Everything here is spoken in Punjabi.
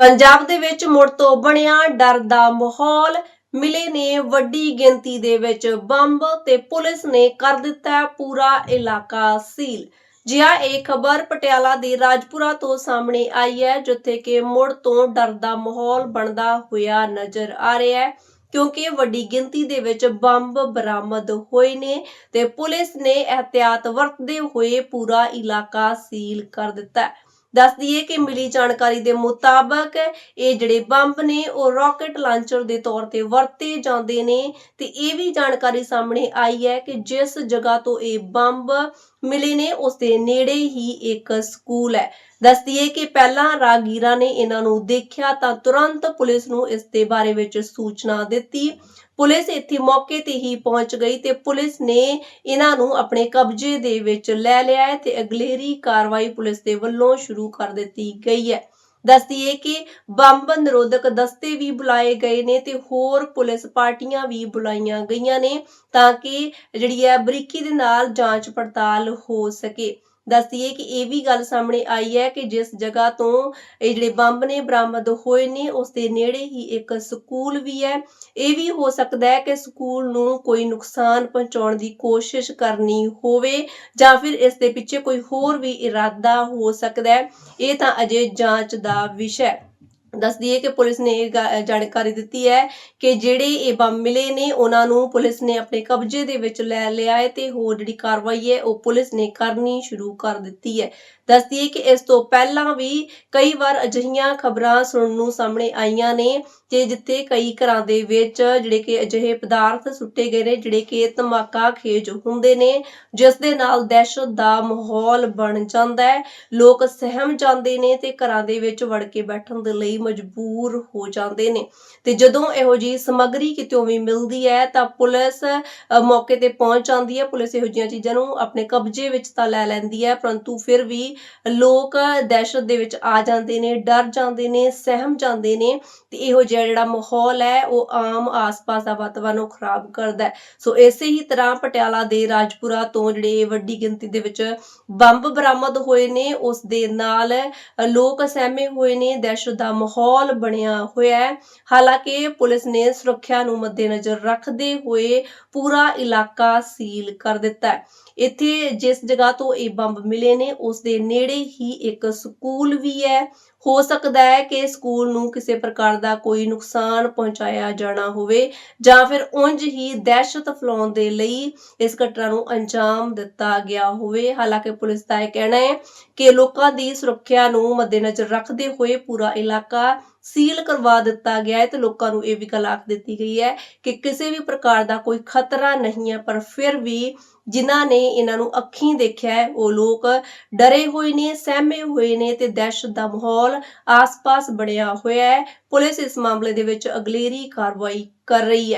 ਪੰਜਾਬ ਦੇ ਵਿੱਚ ਮੁੜ ਤੋਂ ਬਣਿਆ ਡਰ ਦਾ ਮਾਹੌਲ ਮਿਲੇ ਨੇ ਵੱਡੀ ਗਿਣਤੀ ਦੇ ਵਿੱਚ ਬੰਬ ਤੇ ਪੁਲਿਸ ਨੇ ਕਰ ਦਿੱਤਾ ਪੂਰਾ ਇਲਾਕਾ ਸੀਲ। ਜਿਹਾ ਇਹ ਖਬਰ ਪਟਿਆਲਾ ਦੇ ਰਾਜਪੁਰਾ ਤੋਂ ਸਾਹਮਣੇ ਆਈ ਹੈ, ਜਿੱਥੇ ਕਿ ਮੁੜ ਤੋਂ ਡਰ ਦਾ ਮਾਹੌਲ ਬਣਦਾ ਹੋਇਆ ਨਜ਼ਰ ਆ ਰਿਹਾ ਹੈ, ਕਿਉਂਕਿ ਵੱਡੀ ਗਿਣਤੀ ਦੇ ਵਿੱਚ ਬੰਬ ਬਰਾਮਦ ਹੋਏ ਨੇ ਤੇ ਪੁਲਿਸ ਨੇ ਇhtiyਾਤ ਵਰਤਦੇ ਹੋਏ ਪੂਰਾ ਇਲਾਕਾ ਸੀਲ ਕਰ ਦਿੱਤਾ ਹੈ। ਦੱਸ ਦਈਏ ਕਿ ਮਿਲੀ ਜਾਣਕਾਰੀ ਦੇ ਮੁਤਾਬਕ ਇਹ ਜਿਹੜੇ ਬੰਬ ਨੇ, ਉਹ ਰਾਕਟ ਲਾਂਚਰ ਦੇ ਤੌਰ ਤੇ ਵਰਤੇ ਜਾਂਦੇ ਨੇ ਤੇ ਇਹ ਵੀ ਜਾਣਕਾਰੀ ਸਾਹਮਣੇ ਆਈ ਹੈ ਕਿ ਜਿਸ ਜਗ੍ਹਾ ਤੋਂ ਇਹ ਬੰਬ ਮਿਲੇ ਨੇ, ਉਸ ਦੇ ਨੇੜੇ ਹੀ ਇੱਕ ਸਕੂਲ ਹੈ। ਦੱਸਦੀ ਹੈ ਕਿ ਪਹਿਲਾਂ ਰਾਗੀਰਾਂ ਨੇ ਇਹਨਾਂ ਨੂੰ ਦੇਖਿਆ ਤਾਂ ਤੁਰੰਤ ਪੁਲਿਸ ਨੂੰ ਇਸ ਦੇ ਬਾਰੇ ਵਿੱਚ ਸੂਚਨਾ ਦਿੱਤੀ। ਪੁਲਿਸ ਇੱਥੇ ਮੌਕੇ ਤੇ ਹੀ ਪਹੁੰਚ ਗਈ ਤੇ ਪੁਲਿਸ ਨੇ ਇਹਨਾਂ ਨੂੰ ਆਪਣੇ ਕਬਜ਼ੇ ਦੇ ਵਿੱਚ ਲੈ ਲਿਆ ਹੈ ਤੇ ਅਗਲੇਰੀ ਕਾਰਵਾਈ ਪੁਲਿਸ ਦੇ ਵੱਲੋਂ ਸ਼ੁਰੂ ਕਰ ਦਿੱਤੀ ਗਈ ਹੈ। ਦੱਸਦੀਏ ਕਿ ਬੰਬ ਨਿਰੋਧਕ ਦਸਤੇ ਵੀ ਬੁਲਾਏ ਗਏ ਨੇ ਤੇ ਹੋਰ ਪੁਲਿਸ ਪਾਰਟੀਆਂ ਵੀ ਬੁਲਾਈਆਂ ਗਈਆਂ ਨੇ ਤਾਂ ਕਿ ਜਿਹੜੀ ਹੈ ਬਰੀਕੀ ਦੇ ਨਾਲ ਜਾਂਚ ਪੜਤਾਲ ਹੋ ਸਕੇ। ਦੱਸਦੀਏ ਕਿ ਇਹ ਵੀ ਗੱਲ ਸਾਹਮਣੇ ਆਈ ਹੈ ਕਿ ਜਿਸ ਜਗ੍ਹਾ ਤੋਂ ਇਹ ਜਿਹੜੇ ਬੰਬ ਨੇ, ਬਰਾਮਦ ਹੋਏ ਨੇ, ਉਸ ਦੇ ਨੇੜੇ ਹੀ ਇੱਕ ਸਕੂਲ ਵੀ ਹੈ। ਇਹ ਵੀ ਹੋ ਸਕਦਾ ਹੈ ਕਿ ਸਕੂਲ ਨੂੰ ਕੋਈ ਨੁਕਸਾਨ ਪਹੁੰਚਾਉਣ ਦੀ ਕੋਸ਼ਿਸ਼ ਕਰਨੀ ਹੋਵੇ ਜਾਂ ਫਿਰ ਇਸ ਦੇ ਪਿੱਛੇ ਕੋਈ ਹੋਰ ਵੀ ਇਰਾਦਾ ਹੋ ਸਕਦਾ ਹੈ। ਇਹ ਤਾਂ ਅਜੇ ਜਾਂਚ ਦਾ ਵਿਸ਼ਾ ਹੈ। ਦੱਸ ਦਈਏ ਕਿ ਪੁਲਿਸ ਨੇ ਇਹ ਗਾ- ਜਾਣਕਾਰੀ ਦਿੱਤੀ ਹੈ ਕਿ ਜਿਹੜੇ ਇਹ ਬੰਬ ਮਿਲੇ ਨੇ, ਉਹਨਾਂ ਨੂੰ ਪੁਲਿਸ ਨੇ ਆਪਣੇ ਕਬਜ਼ੇ ਦੇ ਵਿੱਚ ਲੈ ਲਿਆ ਹੈ ਤੇ ਹੋਰ ਜਿਹੜੀ ਕਾਰਵਾਈ ਹੈ, ਉਹ ਪੁਲਿਸ ਨੇ ਕਰਨੀ ਸ਼ੁਰੂ ਕਰ ਦਿੱਤੀ ਹੈ। ਦੱਸ ਦਈਏ ਕਿ ਇਸ ਤੋਂ ਪਹਿਲਾਂ ਵੀ ਕਈ ਵਾਰ ਅਜਿਹੀਆਂ ਖਬਰਾਂ ਸੁਣਨ ਨੂੰ ਸਾਹਮਣੇ ਆਈਆਂ ਨੇ ਤੇ ਜਿੱਥੇ ਕਈ ਘਰਾਂ ਦੇ ਵਿੱਚ ਜਿਹੜੇ ਕਿ ਅਜਿਹੇ ਪਦਾਰਥ ਸੁੱਟੇ ਗਏ ਨੇ, ਜਿਹੜੇ ਕਿ ਧਮਾਕਾ ਖੇਜ ਹੁੰਦੇ ਨੇ, ਜਿਸ ਦੇ ਨਾਲ ਦਹਿਸ਼ਤ ਦਾ ਮਾਹੌਲ ਬਣ ਜਾਂਦਾ ਹੈ। ਲੋਕ ਸਹਿਮ ਜਾਂਦੇ ਨੇ ਤੇ ਘਰਾਂ ਦੇ ਵਿੱਚ ਵੜ ਕੇ ਬੈਠਣ ਦੇ ਲਈ ਮਜਬੂਰ ਹੋ ਜਾਂਦੇ ਨੇ। ਤੇ ਜਦੋਂ ਇਹੋ ਜੀ ਸਮੱਗਰੀ ਕਿਤੋਂ ਵੀ ਮਿਲਦੀ ਹੈ, ਤਾਂ ਪੁਲਿਸ ਮੌਕੇ ਤੇ ਪਹੁੰਚ ਜਾਂਦੀ ਹੈ। ਪੁਲਿਸ ਇਹੋ ਜਿਹੀਆਂ ਚੀਜ਼ਾਂ ਨੂੰ ਆਪਣੇ ਕਬਜ਼ੇ ਵਿੱਚ ਤਾਂ ਲੈ ਲੈਂਦੀ ਹੈ, ਪਰੰਤੂ ਫਿਰ ਵੀ ਲੋਕ ਦਹਿਸ਼ਤ ਦੇ ਵਿੱਚ ਆ ਜਾਂਦੇ ਨੇ, ਡਰ ਜਾਂਦੇ ਨੇ, ਸਹਿਮ ਜਾਂਦੇ ਨੇ। ਤੇ ਇਹੋ ਜਿਹਾ ਜਿਹੜਾ ਮਾਹੌਲ ਹੈ, ਉਹ ਆਮ ਆਸ-ਪਾਸ ਦਾ ਵਾਤਾਵਰਨ ਨੂੰ ਖਰਾਬ ਕਰਦਾ ਸੋ ਇਸੇ ਹੀ ਤਰ੍ਹਾਂ ਪਟਿਆਲਾ ਦੇ ਰਾਜਪੁਰਾ ਤੋਂ ਜਿਹੜੇ ਵੱਡੀ ਗਿਣਤੀ ਦੇ ਵਿੱਚ ਬੰਬ ਬਰਾਮਦ ਹੋਏ ਨੇ, ਉਸ ਦੇ ਨਾਲ ਲੋਕ ਸਹਿਮੇ ਹੋਏ ਨੇ। ਦਹਿਸ਼ਤ ਦਾ ਮਾਹੌਲ ਬਣਿਆ ਹੋਇਆ ਹੈ। ਹਾਲਾਂਕਿ ਪੁਲਿਸ ਨੇ ਸੁਰੱਖਿਆ ਨੂੰ ਮੱਦੇਨਜ਼ਰ ਰੱਖਦੇ ਹੋਏ ਪੂਰਾ ਇਲਾਕਾ ਸੀਲ ਕਰ ਦਿੱਤਾ ਹੈ। ਇੱਥੇ ਜਿਸ ਜਗ੍ਹਾ ਤੋਂ ਇਹ ਬੰਬ ਮਿਲੇ ਨੇ, ਉਸ ਦੇ ਨੇੜੇ ਹੀ ਇੱਕ ਸਕੂਲ ਵੀ ਹੈ। ਹੋ ਸਕਦਾ ਹੈ ਕਿ ਸਕੂਲ ਨੂੰ ਕਿਸੇ ਪ੍ਰਕਾਰ ਦਾ ਕੋਈ ਨੁਕਸਾਨ ਪਹੁੰਚਾਇਆ ਜਾਣਾ ਹੋਵੇ ਜਾਂ ਫਿਰ ਉਂਝ ਹੀ ਦਹਿਸ਼ਤ ਫੈਲਾਉਣ ਦੇ ਲਈ ਇਸ ਘਟਨਾ ਨੂੰ ਅੰਜਾਮ ਦਿੱਤਾ ਗਿਆ ਹੋਵੇ। ਹਾਲਾਂਕਿ ਪੁਲਿਸ ਦਾ ਇਹ ਕਹਿਣਾ ਹੈ ਕਿ ਲੋਕਾਂ ਦੀ ਸੁਰੱਖਿਆ ਨੂੰ ਮੱਦੇਨਜ਼ਰ ਰੱਖਦੇ ਹੋਏ ਪੂਰਾ ਇਲਾਕਾ ਸੀਲ ਕਰਵਾ ਦਿੱਤਾ ਗਿਆ ਹੈ ਤੇ ਲੋਕਾਂ ਨੂੰ ਇਹ ਵੀ ਗੱਲ ਆਖ ਦਿੱਤੀ ਗਈ ਹੈ ਕਿ ਕਿਸੇ ਵੀ ਪ੍ਰਕਾਰ ਦਾ ਕੋਈ ਖਤਰਾ ਨਹੀਂ ਹੈ, ਪਰ ਫਿਰ ਵੀ ਜਿਨ੍ਹਾਂ ਨੇ ਇਹਨਾਂ ਨੂੰ ਅੱਖੀਂ ਦੇਖਿਆ ਹੈ, ਉਹ ਲੋਕ ਡਰੇ ਹੋਏ ਨੇ, ਸਹਿਮੇ ਹੋਏ ਨੇ ਤੇ ਦਹਿਸ਼ਤ ਦਾ ਮਾਹੌਲ ਆਸ-ਪਾਸ ਬਣਿਆ ਹੋਇਆ ਹੈ। ਪੁਲਿਸ ਇਸ ਮਾਮਲੇ ਦੇ ਵਿੱਚ ਅਗਲੇਰੀ ਕਾਰਵਾਈ ਕਰ ਰਹੀ ਹੈ।